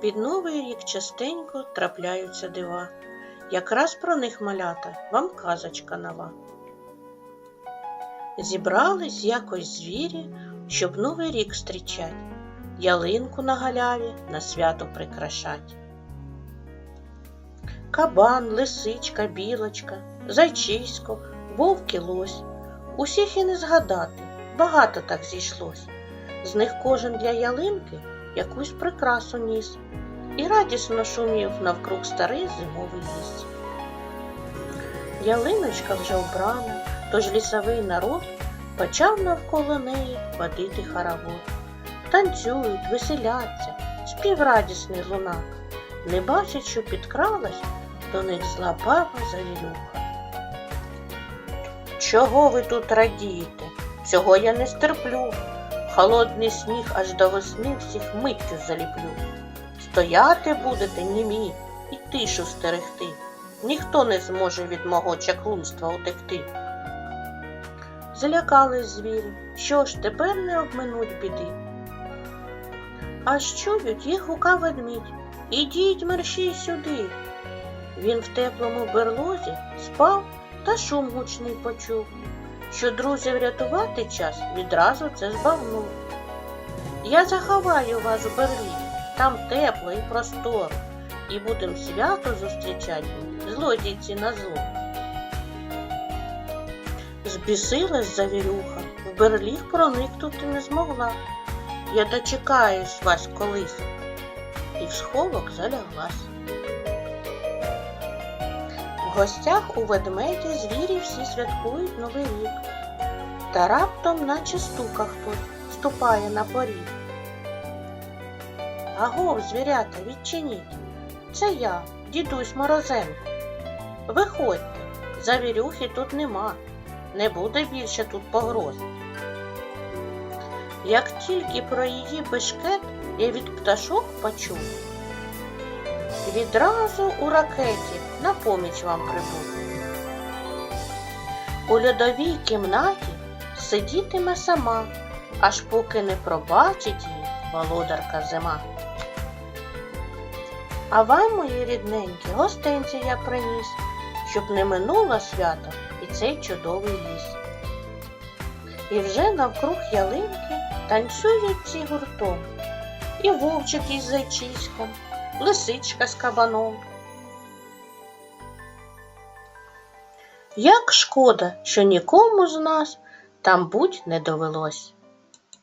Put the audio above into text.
Під новий рік частенько трапляються дива. Якраз про них малята вам казочка нова. Зібрались якось звірі, щоб новий рік зустрічать, ялинку на галяві на свято прикрашать. Кабан, лисичка, білочка, зайчисько, вовк і лось. Усіх і не згадати, багато так зійшлось. З них кожен для ялинки якусь прикрасу ніс і радісно шумів навкруг старий зимовий ліс. Ялиночка вже вбрана, тож лісовий народ почав навколо неї водити хоровод. Танцюють, веселяться, спів радісний лунак. Не бачать, що підкралась до них зла баба завірюха. Чого ви тут радієте? Цього я не стерплю. Холодний сніг аж до весни всіх миттю заліплю. Стояти будете німі і тишу стерегти. Ніхто не зможе від мого чаклунства утекти. Залякались звірі, що ж тепер не обминуть біди. Аж чують їх гука ведмідь. Ідіть мерщій сюди. Він в теплому берлозі спав та шум гучний почув. Що друзів рятувати час відразу це збагнув. Я заховаю вас у берлі, там тепло і просторо, і будем свято зустрічати злодійці на зло. Збісилась завірюха, в берліг проникнути не змогла. Я дочекаюсь вас колись, і в сховок заляглась. В гостях у ведмеді звірі всі святкують Новий рік. Та раптом, наче стука хтось, ступає на поріг. Агов, звірята, відчиніть. Це я, дідусь Морозенко. Виходьте, завірюхи тут нема, не буде більше тут погроз. Як тільки про її бешкет я від пташок почув, відразу у ракеті на поміч вам прибув. У льодовій кімнаті сидітиме сама, аж поки не пробачить її володарка зима. А вам, мої рідненькі, гостинці я приніс, щоб не минуло свято і цей чудовий ліс. І вже навкруг ялинки танцюють ці гуртом, і вовчик із зайчиськом, лисичка з кабаном. Як шкода, що нікому з нас там будь не довелось.